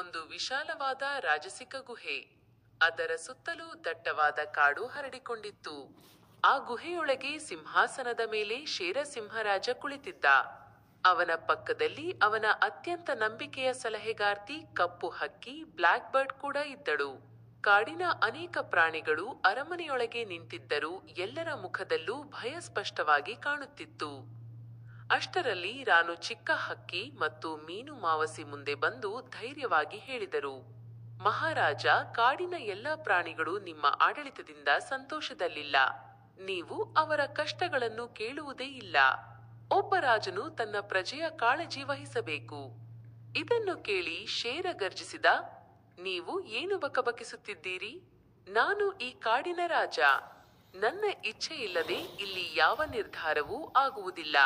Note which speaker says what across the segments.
Speaker 1: ಒಂದು ವಿಶಾಲವಾದ ರಾಜಸಿಕ ಗುಹೆ. ಅದರ ಸುತ್ತಲೂ ದಟ್ಟವಾದ ಕಾಡು ಹರಡಿಕೊಂಡಿತ್ತು. ಆ ಗುಹೆಯೊಳಗೆ ಸಿಂಹಾಸನದ ಮೇಲೆ ಶೇರ ಸಿಂಹರಾಜ ಕುಳಿತಿದ್ದ. ಅವನ ಪಕ್ಕದಲ್ಲಿ ಅವನ ಅತ್ಯಂತ ನಂಬಿಕೆಯ ಸಲಹೆಗಾರ್ತಿ ಕಪ್ಪು ಹಕ್ಕಿ ಬ್ಲ್ಯಾಕ್ ಬರ್ಡ್ ಕೂಡ ಇದ್ದಳು. ಕಾಡಿನ ಅನೇಕ ಪ್ರಾಣಿಗಳು ಅರಮನೆಯೊಳಗೆ ನಿಂತಿದ್ದರೂ ಎಲ್ಲರ ಮುಖದಲ್ಲೂ ಭಯ ಸ್ಪಷ್ಟವಾಗಿ ಕಾಣುತ್ತಿತ್ತು. ಅಷ್ಟರಲ್ಲಿ ರಾನು ಚಿಕ್ಕ ಹಕ್ಕಿ ಮತ್ತು ಮೀನು ಮಾವಸಿ ಮುಂದೆ ಬಂದು ಧೈರ್ಯವಾಗಿ ಹೇಳಿದರು. ಮಹಾರಾಜ, ಕಾಡಿನ ಎಲ್ಲ ಪ್ರಾಣಿಗಳು ನಿಮ್ಮ ಆಡಳಿತದಿಂದ ಸಂತೋಷದಲ್ಲಿಲ್ಲ. ನೀವು ಅವರ ಕಷ್ಟಗಳನ್ನು ಕೇಳುವುದೇ ಇಲ್ಲ. ಒಬ್ಬ ರಾಜನು ತನ್ನ ಪ್ರಜೆಯ ಕಾಳಜಿ ವಹಿಸಬೇಕು. ಇದನ್ನು ಕೇಳಿ ಶೇರ ಗರ್ಜಿಸಿದ, ನೀವು ಏನು ಬಕಬಕಿಸುತ್ತಿದ್ದೀರಿ? ನಾನು ಈ ಕಾಡಿನ ರಾಜ. ನನ್ನ ಇಚ್ಛೆ ಇಲ್ಲದೆ ಇಲ್ಲಿ ಯಾವ ನಿರ್ಧಾರವೂ ಆಗುವುದಿಲ್ಲ.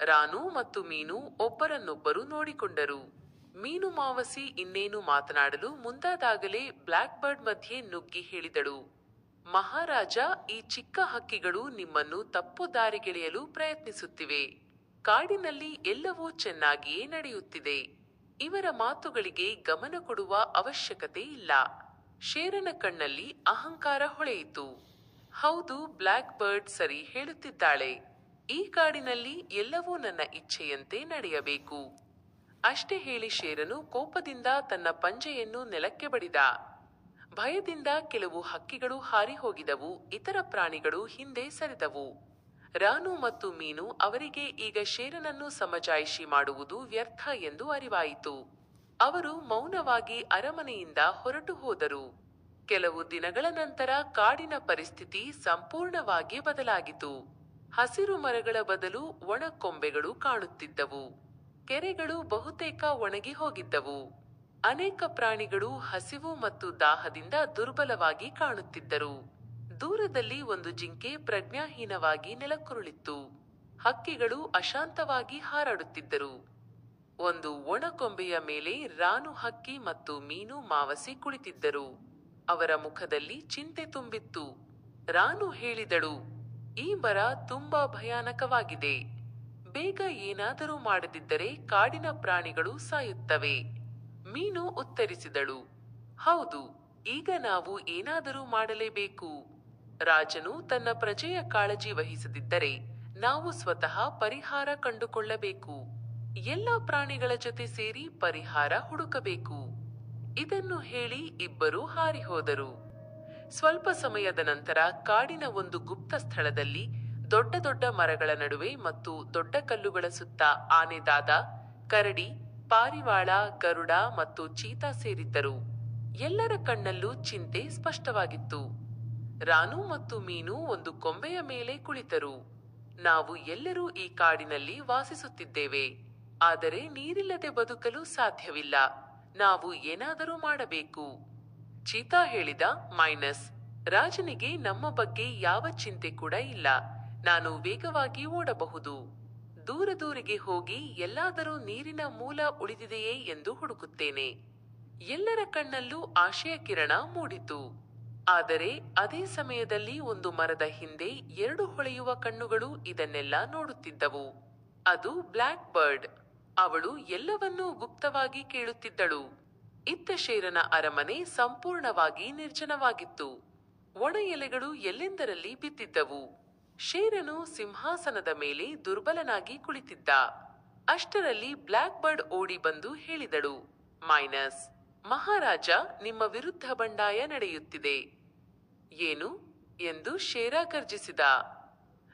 Speaker 1: ರಾನು ಮತ್ತು ಮೀನು ಒಬ್ಬರನ್ನೊಬ್ಬರು ನೋಡಿಕೊಂಡರು. ಮೀನು ಮಾವಸಿ ಇನ್ನೇನು ಮಾತನಾಡಲು ಮುಂದಾದಾಗಲೇ ಬ್ಲ್ಯಾಕ್ ಬರ್ಡ್ ಮಧ್ಯೆ ನುಗ್ಗಿ ಹೇಳಿದಳು. ಮಹಾರಾಜ, ಈ ಚಿಕ್ಕ ಹಕ್ಕಿಗಳು ನಿಮ್ಮನ್ನು ತಪ್ಪು ದಾರಿಗೆಳೆಯಲು ಪ್ರಯತ್ನಿಸುತ್ತಿವೆ. ಕಾಡಿನಲ್ಲಿ ಎಲ್ಲವೂ ಚೆನ್ನಾಗಿಯೇ ನಡೆಯುತ್ತಿದೆ. ಇವರ ಮಾತುಗಳಿಗೆ ಗಮನ ಕೊಡುವ ಅವಶ್ಯಕತೆ ಇಲ್ಲ. ಶೇರನ ಕಣ್ಣಲ್ಲಿ ಅಹಂಕಾರ ಹೊಳೆಯಿತು. ಹೌದು ಬ್ಲ್ಯಾಕ್ ಬರ್ಡ್ ಸರಿ ಹೇಳುತ್ತಿದ್ದಾಳೆ. ಈ ಕಾಡಿನಲ್ಲಿ ಎಲ್ಲವೂ ನನ್ನ ಇಚ್ಛೆಯಂತೆ ನಡೆಯಬೇಕು. ಅಷ್ಟೇ ಹೇಳಿ ಶೇರನು ಕೋಪದಿಂದ ತನ್ನ ಪಂಜೆಯನ್ನು ನೆಲಕ್ಕೆ ಬಡಿದ. ಭಯದಿಂದ ಕೆಲವು ಹಕ್ಕಿಗಳು ಹಾರಿ ಹೋಗಿದವು ಇತರ ಪ್ರಾಣಿಗಳು ಹಿಂದೆ ಸರಿದವು. ರಾನು ಮತ್ತು ಮೀನು ಅವರಿಗೆ ಈಗ ಶೇರನನ್ನು ಸಮಜಾಯಿಷಿ ಮಾಡುವುದು ವ್ಯರ್ಥ ಎಂದು ಅರಿವಾಯಿತು. ಅವರು ಮೌನವಾಗಿ ಅರಮನೆಯಿಂದ ಹೊರಟು ಹೋದರು. ಕೆಲವು ದಿನಗಳ ನಂತರ ಕಾಡಿನ ಪರಿಸ್ಥಿತಿ ಸಂಪೂರ್ಣವಾಗಿ ಬದಲಾಗಿತು ಹಸಿರು ಮರಗಳ ಬದಲು ಒಣ ಕೊಂಬೆಗಳು ಕಾಣುತ್ತಿದ್ದವು. ಕೆರೆಗಳು ಬಹುತೇಕ ಒಣಗಿ ಹೋಗಿದ್ದವು. ಅನೇಕ ಪ್ರಾಣಿಗಳು ಹಸಿವು ಮತ್ತು ದಾಹದಿಂದ ದುರ್ಬಲವಾಗಿ ಕಾಣುತ್ತಿದ್ದರು. ದೂರದಲ್ಲಿ ಒಂದು ಜಿಂಕೆ ಪ್ರಜ್ಞಾಹೀನವಾಗಿ ನೆಲಕ್ಕುರುಳಿತ್ತು. ಹಕ್ಕಿಗಳು ಅಶಾಂತವಾಗಿ ಹಾರಾಡುತ್ತಿದ್ದರು. ಒಂದು ಒಣಕೊಂಬೆಯ ಮೇಲೆ ರಾನು ಹಕ್ಕಿ ಮತ್ತು ಮೀನು ಮಾವಸಿ ಕುಳಿತಿದ್ದರು. ಅವರ ಮುಖದಲ್ಲಿ ಚಿಂತೆ ತುಂಬಿತ್ತು. ರಾನು ಹೇಳಿದಳು ಈ ಮರ ತುಂಬಾ ಭಯಾನಕವಾಗಿದೆ. ಬೇಗ ಏನಾದರೂ ಮಾಡದಿದ್ದರೆ ಕಾಡಿನ ಪ್ರಾಣಿಗಳು ಸಾಯುತ್ತವೆ. ಮೀನು ಉತ್ತರಿಸಿದಳು. ಹೌದು, ಈಗ ನಾವು ಏನಾದರೂ ಮಾಡಲೇಬೇಕು. ರಾಜನು ತನ್ನ ಪ್ರಜೆಯ ಕಾಳಜಿ ವಹಿಸದಿದ್ದರೆ ನಾವು ಸ್ವತಃ ಪರಿಹಾರ ಕಂಡುಕೊಳ್ಳಬೇಕು. ಎಲ್ಲ ಪ್ರಾಣಿಗಳ ಜೊತೆ ಸೇರಿ ಪರಿಹಾರ ಹುಡುಕಬೇಕು. ಇದನ್ನು ಹೇಳಿ ಇಬ್ಬರು ಹಾರಿ ಹೋದರು. ಸ್ವಲ್ಪ ಸಮಯದ ನಂತರ ಕಾಡಿನ ಒಂದು ಗುಪ್ತ ಸ್ಥಳದಲ್ಲಿ ದೊಡ್ಡ ದೊಡ್ಡ ಮರಗಳ ನಡುವೆ ಮತ್ತು ದೊಡ್ಡ ಕಲ್ಲುಗಳ ಸುತ್ತ ಆನೆದಾದ, ಕರಡಿ, ಪಾರಿವಾಳ, ಗರುಡ ಮತ್ತು ಚೀತಾ ಸೇರಿದ್ದರು. ಎಲ್ಲರ ಕಣ್ಣಲ್ಲೂ ಚಿಂತೆ ಸ್ಪಷ್ಟವಾಗಿತ್ತು. ರಾನು ಮತ್ತು ಮೀನು ಒಂದು ಕೊಂಬೆಯ ಮೇಲೆ ಕುಳಿತರು. ನಾವು ಎಲ್ಲರೂ ಈ ಕಾಡಿನಲ್ಲಿ ವಾಸಿಸುತ್ತಿದ್ದೇವೆ. ಆದರೆ ನೀರಿಲ್ಲದೆ ಬದುಕಲು ಸಾಧ್ಯವಿಲ್ಲ. ನಾವು ಏನಾದರೂ ಮಾಡಬೇಕು. ಚೀತಾ ಹೇಳಿದ, ಮೈನಸ್, ರಾಜನಿಗೆ ನಮ್ಮ ಬಗ್ಗೆ ಯಾವ ಚಿಂತೆ ಕೂಡ ಇಲ್ಲ. ನಾನು ವೇಗವಾಗಿ ಓಡಬಹುದು. ದೂರ ದೂರಿಗೆ ಹೋಗಿ ಎಲ್ಲಾದರೂ ನೀರಿನ ಮೂಲ ಉಳಿದಿದೆಯೇ ಎಂದು ಹುಡುಕುತ್ತೇನೆ. ಎಲ್ಲರ ಕಣ್ಣಲ್ಲೂ ಆಶಯ ಕಿರಣ ಮೂಡಿತು. ಆದರೆ ಅದೇ ಸಮಯದಲ್ಲಿ ಒಂದು ಮರದ ಹಿಂದೆ ಎರಡು ಹೊಳೆಯುವ ಕಣ್ಣುಗಳು ಇದನ್ನೆಲ್ಲ ನೋಡುತ್ತಿದ್ದವು. ಅದು ಬ್ಲ್ಯಾಕ್ ಬರ್ಡ್. ಅವಳು ಎಲ್ಲವನ್ನೂ ಗುಪ್ತವಾಗಿ ಕೇಳುತ್ತಿದ್ದಳು. ಇತ್ತ ಶೇರನ ಅರಮನೆ ಸಂಪೂರ್ಣವಾಗಿ ನಿರ್ಜನವಾಗಿತ್ತು. ಒಣ ಎಲೆಗಳು ಎಲ್ಲೆಂದರಲ್ಲಿ ಬಿದ್ದಿದ್ದವು? ಶೇರನು ಸಿಂಹಾಸನದ ಮೇಲೆ ದುರ್ಬಲನಾಗಿ ಕುಳಿತಿದ್ದ. ಅಷ್ಟರಲ್ಲಿ ಬ್ಲ್ಯಾಕ್ ಬರ್ಡ್ ಓಡಿ ಬಂದು ಹೇಳಿದಳು, ಮೈನಸ್, ಮಹಾರಾಜ ನಿಮ್ಮ ವಿರುದ್ಧ ಬಂಡಾಯ ನಡೆಯುತ್ತಿದೆ. ಏನು? ಎಂದು ಶೇರ ಗರ್ಜಿಸಿದ.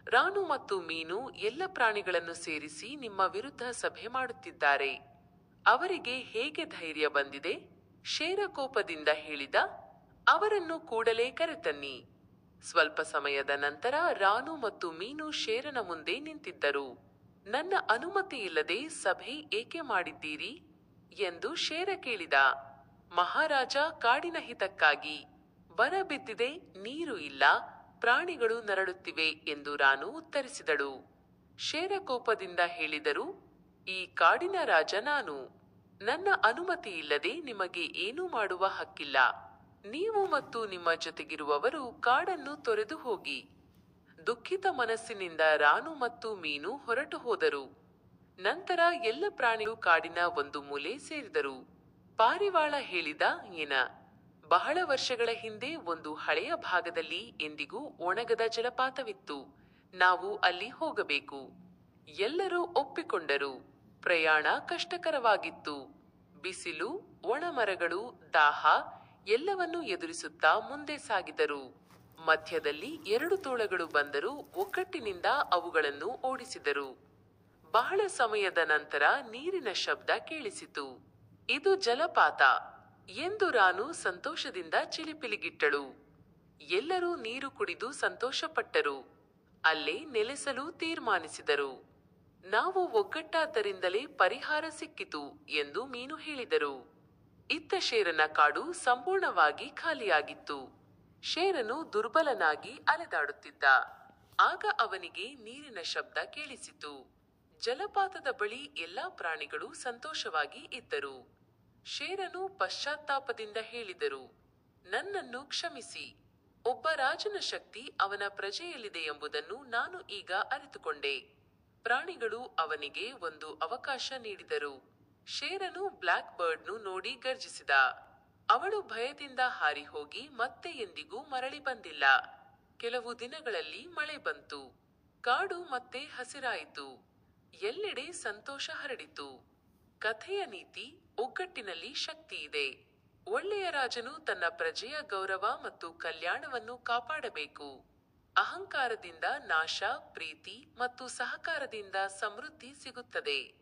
Speaker 1: ರಾನು ಮತ್ತು ಮೀನು ಎಲ್ಲ ಪ್ರಾಣಿಗಳನ್ನು ಸೇರಿಸಿ ನಿಮ್ಮ ವಿರುದ್ಧ ಸಭೆ ಮಾಡುತ್ತಿದ್ದಾರೆ. ಅವರಿಗೆ ಹೇಗೆ ಧೈರ್ಯ ಬಂದಿದೆ? ಶೇರಕೋಪದಿಂದ ಹೇಳಿದ, ಅವರನ್ನು ಕೂಡಲೇ ಕರೆತನ್ನಿ. ಸ್ವಲ್ಪ ಸಮಯದ ನಂತರ ರಾನು ಮತ್ತು ಮೀನು ಶೇರನ ಮುಂದೆ ನಿಂತಿದ್ದರು. ನನ್ನ ಅನುಮತಿ ಇಲ್ಲದೆ ಸಭೆ ಏಕೆ ಮಾಡಿದ್ದೀರಿ? ಎಂದು ಶೇರ ಕೇಳಿದ. ಮಹಾರಾಜ ಕಾಡಿನ ಹಿತಕ್ಕಾಗಿ, ಬರ ಬಿದ್ದಿದೆ, ನೀರು ಇಲ್ಲ, ಪ್ರಾಣಿಗಳು ನರಳುತ್ತಿವೆ ಎಂದು ರಾನು ಉತ್ತರಿಸಿದಳು. ಶೇರ ಕೋಪದಿಂದ ಹೇಳಿದರು ಈ ಕಾಡಿನ ರಾಜ ನಾನು. ನನ್ನ ಅನುಮತಿ ಇಲ್ಲದೆ ನಿಮಗೆ ಏನೂ ಮಾಡುವ ಹಕ್ಕಿಲ್ಲ. ನೀವು ಮತ್ತು ನಿಮ್ಮ ಜೊತೆಗಿರುವವರು ಕಾಡನ್ನು ತೊರೆದು ಹೋಗಿ. ದುಃಖಿತ ಮನಸ್ಸಿನಿಂದ ರಾನು ಮತ್ತು ಮೀನು ಹೊರಟು ಹೋದರು. ನಂತರ ಎಲ್ಲ ಪ್ರಾಣಿಗಳು ಕಾಡಿನ ಒಂದು ಮೂಲೆ ಸೇರಿದರು. ಪಾರಿವಾಳ ಹೇಳಿದ ಏನ? ಬಹಳ ವರ್ಷಗಳ ಹಿಂದೆ ಒಂದು ಹಳೆಯ ಭಾಗದಲ್ಲಿ ಎಂದಿಗೂ ಒಣಗದ ಜಲಪಾತವಿತ್ತು. ನಾವು ಅಲ್ಲಿ ಹೋಗಬೇಕು. ಎಲ್ಲರೂ ಒಪ್ಪಿಕೊಂಡರು. ಪ್ರಯಾಣ ಕಷ್ಟಕರವಾಗಿತ್ತು. ಬಿಸಿಲು, ಒಣಮರಗಳು, ದಾಹ ಎಲ್ಲವನ್ನೂ ಎದುರಿಸುತ್ತಾ ಮುಂದೆ ಸಾಗಿದರು. ಮಧ್ಯದಲ್ಲಿ ಎರಡು ತೋಳಗಳು ಬಂದರೂ ಒಗ್ಗಟ್ಟಿನಿಂದ ಅವುಗಳನ್ನು ಓಡಿಸಿದರು. ಬಹಳ ಸಮಯದ ನಂತರ ನೀರಿನ ಶಬ್ದ ಕೇಳಿಸಿತು. ಇದು ಜಲಪಾತ. ಎಂದು ರಾನು ಸಂತೋಷದಿಂದ ಚಿಲಿಪಿಲಿಗಿಟ್ಟಳು. ಎಲ್ಲರೂ ನೀರು ಕುಡಿದು ಸಂತೋಷಪಟ್ಟರು. ಅಲ್ಲೇ ನೆಲೆಸಲು ತೀರ್ಮಾನಿಸಿದರು. ನಾವು ಒಗ್ಗಟ್ಟಾದ್ದರಿಂದಲೇ ಪರಿಹಾರ ಸಿಕ್ಕಿತು ಎಂದು ಮೀನು ಹೇಳಿದರು. ಇತ್ತ ಶೇರನ ಕಾಡು ಸಂಪೂರ್ಣವಾಗಿ ಖಾಲಿಯಾಗಿತ್ತು. ಶೇರನು ದುರ್ಬಲನಾಗಿ ಅಲೆದಾಡುತ್ತಿದ್ದ. ಆಗ ಅವನಿಗೆ ನೀರಿನ ಶಬ್ದ ಕೇಳಿಸಿತು. ಜಲಪಾತದ ಬಳಿ ಎಲ್ಲಾ ಪ್ರಾಣಿಗಳು ಸಂತೋಷವಾಗಿ ಇದ್ದರು. ಶೇರನು ಪಶ್ಚಾತ್ತಾಪದಿಂದ ಹೇಳಿದರು, ನನ್ನನ್ನು ಕ್ಷಮಿಸಿ. ಒಬ್ಬ ರಾಜನ ಶಕ್ತಿ ಅವನ ಪ್ರಜೆಯಲ್ಲಿದೆ ಎಂಬುದನ್ನು ನಾನು ಈಗ ಅರಿತುಕೊಂಡೆ. ಪ್ರಾಣಿಗಳು ಅವನಿಗೆ ಒಂದು ಅವಕಾಶ ನೀಡಿದರು. ಶೇರನು ಬ್ಲ್ಯಾಕ್ ಬರ್ಡ್ನು ನೋಡಿ ಗರ್ಜಿಸಿದ. ಅವಳು ಭಯದಿಂದ ಹಾರಿ ಹೋಗಿ ಮತ್ತೆ ಎಂದಿಗೂ ಮರಳಿ ಬಂದಿಲ್ಲ. ಕೆಲವು ದಿನಗಳಲ್ಲಿ ಮಳೆ ಬಂತು. ಕಾಡು ಮತ್ತೆ ಹಸಿರಾಯಿತು. ಎಲ್ಲೆಡೆ ಸಂತೋಷ ಹರಡಿತು. ಕಥೆಯ ನೀತಿ ಒಗ್ಗಟ್ಟಿನಲ್ಲಿ ಶಕ್ತಿ ಇದೆ. ಒಳ್ಳೆಯ ರಾಜನು ತನ್ನ ಪ್ರಜೆಯ ಗೌರವ ಮತ್ತು ಕಲ್ಯಾಣವನ್ನು ಕಾಪಾಡಬೇಕು. ಅಹಂಕಾರದಿಂದ ನಾಶ ಪ್ರೀತಿ ಮತ್ತು ಸಹಕಾರದಿಂದ ಸಮೃದ್ಧಿ ಸಿಗುತ್ತದೆ.